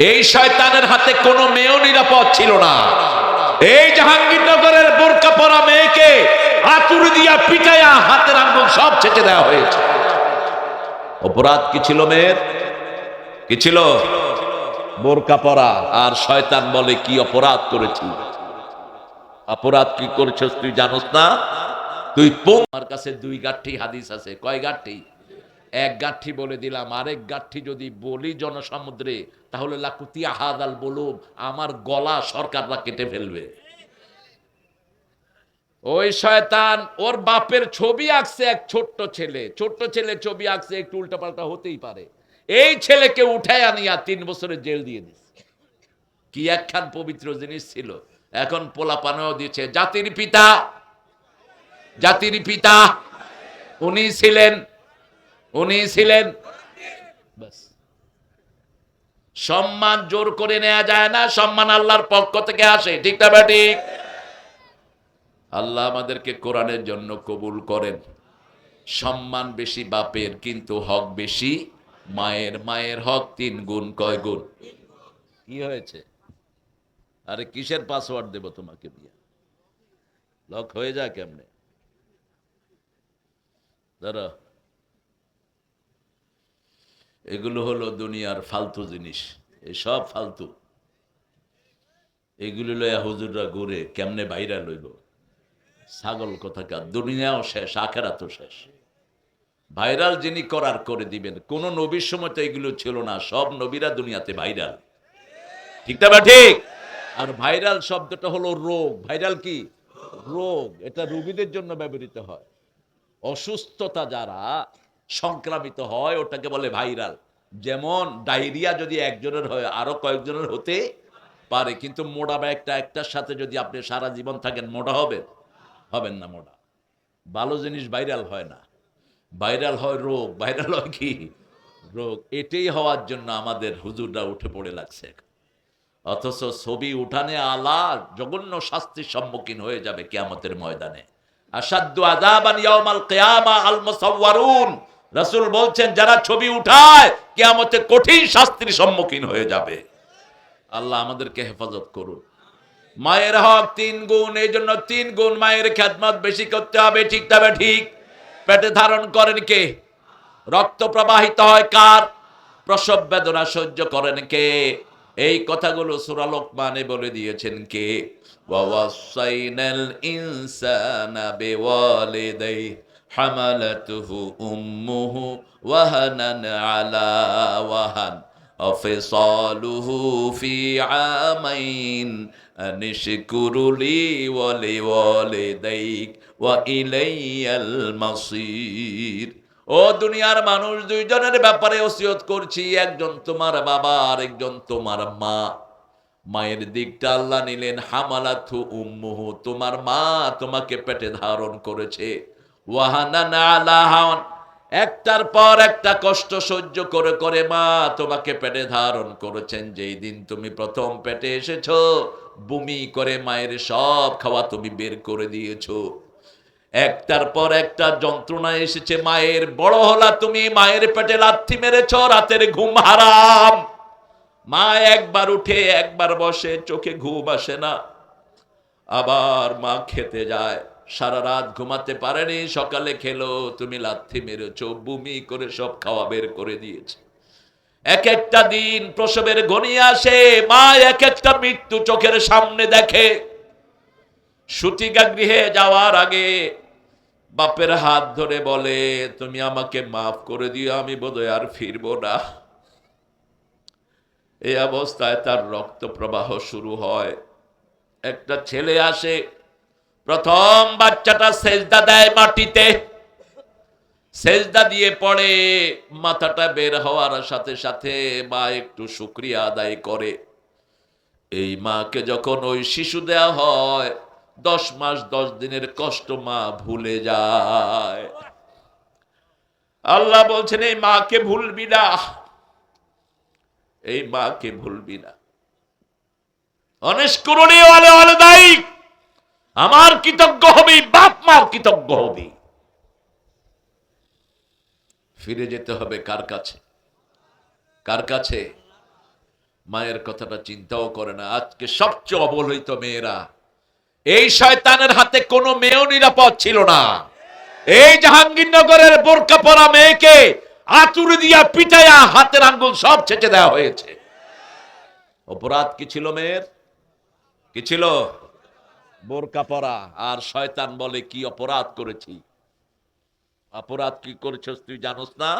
এই শয়তানের হাতে কোনো মেয়েও নিরাপদ ছিল না। এই জাহাঙ্গীরনগরের বোরকা পরা মেয়েকে আতুরি দিয়া পিটাইয়া হাতের আঙ্গুল সব ছেটে দেওয়া হয়েছে। অপরাধ কি ছিল মেয়ের? কি ছিল? বোরকা পরা। আর শয়তান বলে, কি অপরাধ করেছি? অপরাধ কি করেছিস তুই জানোস না? তুই আমার কাছে দুই গাঠি হাদিস আছে। কয় গাঠি? এক গাঠি বলে দিলাম, আরেক গাঠি যদি বলি জনসমুদ্রে, তাহলে লাকুতি আহাদাল বলুম, আমার গলা সরকাররা কেটে ফেলবে। ওই শয়তান, ওর বাপের ছবি আঁকছে এক ছোট্ট ছেলে ছোট্ট ছেলে ছবি আঁকছে, একটু উল্টাপাল্টা হতেই পারে। এই ছেলেকে উঠায় আনিয়া তিন বছরের জেল দিয়ে দিচ্ছে কি একখান পবিত্র জিনিস ছিল। এখন পোলা পোলাপানেও দিচ্ছে জাতির পিতা জাতির পিতা, উনি ছিলেন উনি ছিলেন। সম্মান জোর করে নেওয়া যায় না, সম্মান আল্লাহর পক্ষ থেকে আসে, ঠিক না ঠিক আল্লাহ আমাদেরকে কোরআনের জন্য কবুল করেন। সম্মান বেশি বাপের, কিন্তু হক বেশি মায়ের। মায়ের হক তিন গুণ, কয় গুণ? কি হয়েছে? আরে কিসের পাসওয়ার্ড দেব তোমাকে দিয়া লক হয়ে যায় কেমনে? ধরো এগুলো হলো দুনিয়ার ফালতু জিনিস সব ফালতু। এগুলো লইয়া হুজুররা ঘুরে কেমনে বাইরা লইব? ছাগল কোথাকার? দুনিয়াও শেষ, আখেরাতও শেষ। ভাইরাল যিনি করার করে দিবেন, কোন নবীর সময় তো এগুলো ছিল না, সব নবীরা দুনিয়াতে ভাইরাল। ঠিক না ঠিক? আর ভাইরাল শব্দটা হলো রোগ। ভাইরাল কি? রোগ। এটা রোগীদের জন্য ব্যবহৃত হয়। অসুস্থতা যারা সংক্রামিত হয়, ওটাকে বলে ভাইরাল। যেমন ডায়রিয়া যদি একজনের হয়, আরও কয়েকজনের হতে পারে, কিন্তু মোটা বা একটা, একটার সাথে যদি আপনি সারা জীবন থাকেন, মোটা হবেন? হবেন না মোটা। ভালো জিনিস ভাইরাল হয় না। ভাইরাল হয় রোগ। ভাইরাল হয় কি? রোগ। এটাই হওয়ার জন্য আমাদের হুজুররা উঠে পড়ে লাগছে অথচ ছবি উঠানে আলা জঘন্য শাস্তির সম্মুখীন হয়ে যাবে কিয়ামতের ময়দানে। আসাদ্দু আযাবান ইয়াউমাল কিয়ামা আল মুসাওয়ারুন। রাসূল বলছেন, যারা ছবি উঠায়, কিয়ামতে কঠিন শাস্তির সম্মুখীন হয়ে যাবে। আল্লাহ আমাদেরকে হেফাজত করুন। মায়ের হক তিন গুণ, এই জন্য তিন গুণ মায়ের খেদমত বেশি করতে হবে, ঠিক তবে ঠিক? পেটে ধারণ করেন কে? রক্ত প্রবাহিত হয় কার? প্রসব বেদনা সহ্য করেন কে? এই কথাগুলো সূরা লোকমানে বলে দিয়েছেন কে? ওয়াসাইনাল ইনসানা বিওয়ালিদাই হামালাতুহু উম্মুহু ওয়াহানান আলা وهن অফিসালুহু في عامين أن ওয়ালি لي ওয়া وإلي المصير ও দুনিয়ার মানুষ, দুইজনের ব্যাপারে ওসিয়ত করছি, একজন তোমার বাবা আর একজন তোমার মা। মায়ের দিকটা আল্লাহ নিলেন হামালাথু উম্মুহু, তোমার মা তোমাকে পেটে ধারণ করেছে। একটার পর একটা কষ্ট সহ্য করে করে মা তোমাকে পেটে ধারণ করেছেন। যেই দিন তুমি প্রথম পেটে এসেছ, বমি করে মায়ের সব খাওয়া তুমি বের করে দিয়েছ। একটার পর একটা যন্ত্রণা এসেছে, মায়ের বড় হলা তুমি মায়ের পেটে লাথি মেরেছ, রাতের ঘুম হারাম। মা একবার উঠে একবার বসে, চোখে ঘুম আসে না। আবার মা খেতে যায়। সারা রাত ঘুমাতে পারেনি, সকালে খেলো, তুমি লাথি মেরেছ বুমি করে সব খাওয়া বের করে দিয়েছে। এক একটা দিন প্রসবের ঘনিয়ে আসে, মা এক একটা মৃত্যু চোখের সামনে দেখে। সুতিকা গৃহে যাওয়ার আগে বাপের হাত ধরে বলে, তুমি আমাকে মাফ করে দিও, আমি বোধহয় আর ফিরবো না। এই অবস্থায় তার রক্ত প্রবাহ শুরু হয়। একটা ছেলে আসে প্রথম বাচ্চাটা সেজদা দেয় মাটিতে। সেজদা দিয়ে পড়ে, মাথাটা বের হওয়ার সাথে সাথে মা একটু শুক্রিয়া আদায় করে। এই মাকে যখন ওই শিশু দেয়া হয়, দশ মাস দশ দিনের কষ্ট মা ভুলে যায়। আল্লাহ বলছেন, এই মাকে ভুলবি না। এই মাকে ভুলবি না। অনেস্করণীয় ওয়ালে ওয়ালে দায়ী আমার কৃতজ্ঞ হবি, বাপ মার কৃতজ্ঞ হবি। ফিরে যেতে হবে কার কাছে? কার কাছে? মায়ের কথাটা চিন্তাও করে না। আজকে সবচেয়ে অবহেলিত মেয়েরা। এই শয়তানের হাতে কোনো মেয়েও নিরাপদ ছিল না। এই জাহাঙ্গীরনগরের বোরকা পরা মেয়েকে আতুরে দিয়া পিটাইয়া হাতের আঙ্গুল সব ছেঁচে দেওয়া হয়েছে। অপরাধ কি ছিল মেয়ের? কি ছিল? বোরকা পরা আর শয়তান বলে কি অপরাধ করেছি? অপরাধ কি করেছ তুই জানোস না?